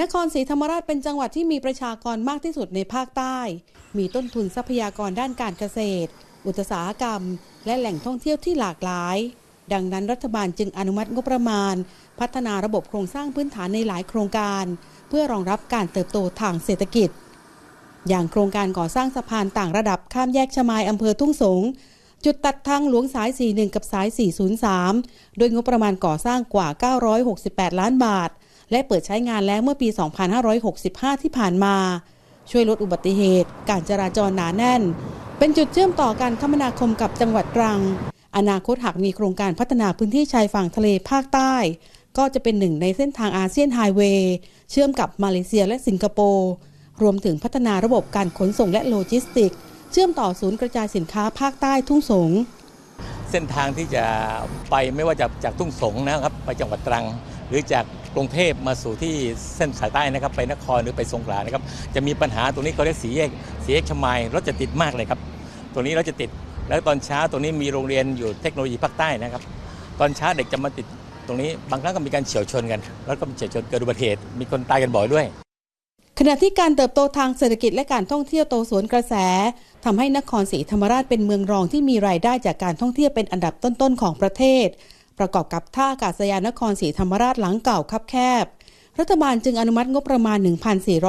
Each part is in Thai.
นครศรีธรรมราชเป็นจังหวัดที่มีประชากรมากที่สุดในภาคใต้ มีต้นทุนทรัพยากรด้านการเกษตร อุตสาหกรรม และแหล่งท่องเที่ยวที่หลากหลาย ดังนั้นรัฐบาลจึงอนุมัติงบประมาณ พัฒนาระบบโครงสร้างพื้นฐานในหลายโครงการ เพื่อรองรับการเติบโตทางเศรษฐกิจ อย่างโครงการก่อสร้างสะพานต่างระดับข้ามแยกชมายอำเภอทุ่งสงจุดตัดทางหลวงสาย 41 กับสาย 403 โดยงบประมาณก่อสร้างกว่า 968 ล้านบาท และเปิดใช้งานแล้วเมื่อปี 2565 ที่ผ่านมา ช่วยลดอุบัติเหตุ การจราจรหนาแน่น เป็นจุดเชื่อมต่อการคมนาคมกับจังหวัดตรัง อนาคตหากมีโครงการพัฒนาพื้นที่ชายฝั่งทะเลภาคใต้ ก็จะเป็นหนึ่งในเส้นทางอาเซียนไฮเวย์เชื่อมกับมาเลเซียและสิงคโปร์รวมถึงพัฒนาระบบการขนส่งและโลจิสติกส์เชื่อมต่อศูนย์กระจายสินค้าภาคใต้ทุ่งสงเส้นทางที่จะไปไม่ว่าจะจากทุ่งสงนะครับ ไปจังหวัดตรัง หรือจากกรุงเทพมาสู่ที่เส้นสายใต้นะครับ ไปนครหรือไปสงขลานะครับ จะมีปัญหาตรงนี้เขาเรียกสีแยกสีแยกชมายรถจะติดมากเลยครับตรงนี้รถจะติดแล้วตอนเช้าตรงนี้มีโรงเรียนอยู่เทคโนโลยีภาคใต้นะครับ ตอนเช้าเด็กจะมาติดตรงนี้บางครั้งก็มีการเฉียวชนกันแล้วก็มีเฉียวชนเกิดอุบัติเหตุมีคนตายกันบ่อยด้วย ขณะที่การเติบโตทางเศรษฐกิจและการท่องเที่ยวโตสวนกระแสทำให้นครศรีธรรมราชเป็นเมืองรองที่มีรายได้จากการท่องเที่ยวเป็นอันดับต้นๆของประเทศ ประกอบกับท่าอากาศยานนครศรีธรรมราชหลังเก่าคับแคบ รัฐบาลจึงอนุมัติงบประมาณ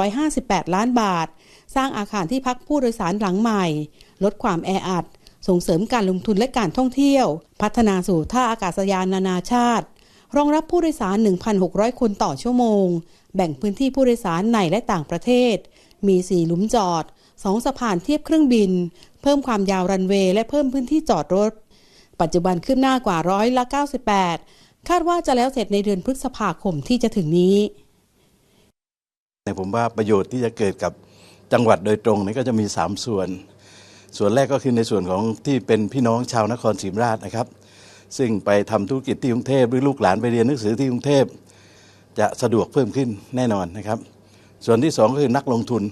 1,458 ล้านบาท สร้างอาคารที่พักผู้โดยสารหลังใหม่ ลดความแออัด ส่งเสริมการลงทุนและการท่องเที่ยว พัฒนาสู่ท่าอากาศยานนานาชาติ รองรับผู้โดยสาร 1,600 คนต่อชั่วโมง แบ่งพื้นที่ผู้โดยสารในและต่างประเทศ มี 4 หลุมจอด 2 สะพานเทียบเครื่องบิน เพิ่มความยาวรันเวย์และเพิ่มพื้นที่จอดรถ ปัจจุบันขึ้นหน้ากว่าร้อยละ 98 คาดว่าจะแล้วเสร็จในเดือนพฤษภาคมที่จะถึงนี้ แต่ผมว่าประโยชน์ที่จะเกิดกับจังหวัดโดยตรงนี่ก็จะมี 3 ส่วน ส่วนแรกก็คือในส่วนของที่เป็นพี่น้องชาวนครศรีธรรมราชนะครับ ซึ่งไปทำธุรกิจที่กรุงเทพหรือลูกหลานไปเรียนหนังสือที่กรุงเทพจะสะดวกเพิ่มขึ้นแน่นอนนะครับ ส่วนที่สองก็คือนักลงทุน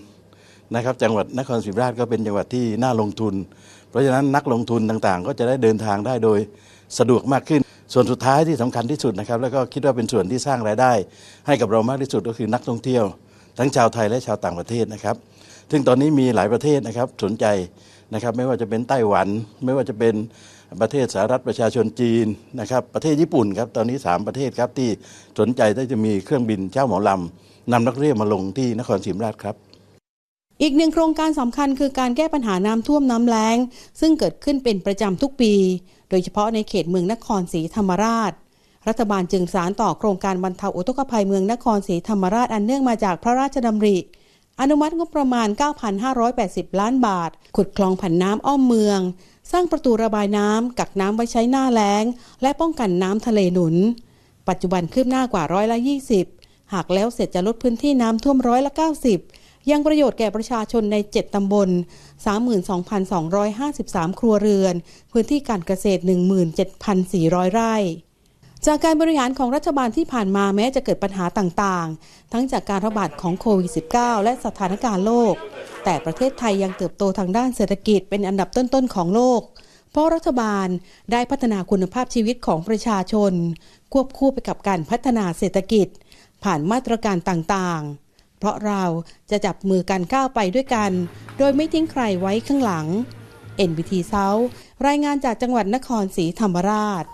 นะครับ จังหวัดนครศรีธรรมราชก็เป็นจังหวัดที่น่าลงทุนเพราะฉะนั้นนักลงทุนต่างๆ ก็จะได้เดินทางได้โดยสะดวกมากขึ้น ส่วนสุดท้ายที่สำคัญที่สุดนะครับ แล้วก็คิดว่าเป็นส่วนที่สร้างรายได้ ให้กับเรามากที่สุดก็คือนักท่องเที่ยว ทั้งชาวไทยและชาวต่างประเทศนะครับ ซึ่งตอนนี้มีหลายประเทศนะครับสนใจนะครับไม่ว่าจะเป็นไต้หวัน ไม่ว่าจะเป็นประเทศสหรัฐประชาชนจีนนะครับประเทศญี่ปุ่นครับตอนนี้ 3 ประเทศครับที่สนใจที่จะมีเครื่องบินเจ้าหมอลำนำนักเรียนมาลงที่นครศรีธรรมราชครับ อีกหนึ่งโครงการสำคัญคือการแก้ปัญหาน้ำท่วมน้ำแล้ง ซึ่งเกิดขึ้นเป็นประจำทุกปี โดยเฉพาะในเขตเมืองนครศรีธรรมราช รัฐบาลจึงสารต่อโครงการบรรเทาอุทกภัยเมืองนครศรีธรรมราชอันเนื่องมาจากพระราชดำริ อนุมัติงบประมาณ 9,580 ล้านบาท ขุดคลองผันน้ำอ้อมเมือง สร้างประตูระบายน้ำกักน้ำไว้ใช้หน้าแล้ง และป้องกันน้ำทะเลหนุน ปัจจุบันคืบหน้ากว่าร้อยละ 20 หากแล้วเสร็จจะลดพื้นที่น้ำท่วมร้อยละ 90 ยังประโยชน์แก่ประชาชนใน 7 ตำบล 32,253 ครัวเรือน พื้นที่การเกษตร 17,400 ไร่จากการบริหารของรัฐบาลที่ผ่านมาแม้จะเกิดปัญหาต่างๆ ทั้งจากการระบาดของโควิด -19 และสถานการณ์โลก แต่ประเทศไทยยังเติบโตทางด้านเศรษฐกิจเป็นอันดับต้นๆ ของโลก เพราะรัฐบาลได้พัฒนาคุณภาพชีวิตของประชาชน ควบคู่ไปกับการพัฒนาเศรษฐกิจ ผ่านมาตรการต่างๆ เพราะเราจะจับมือกันก้าวไปด้วยกัน โดยไม่ทิ้งใครไว้ข้างหลัง NBT South รายงานจากจังหวัดนครศรีธรรมราช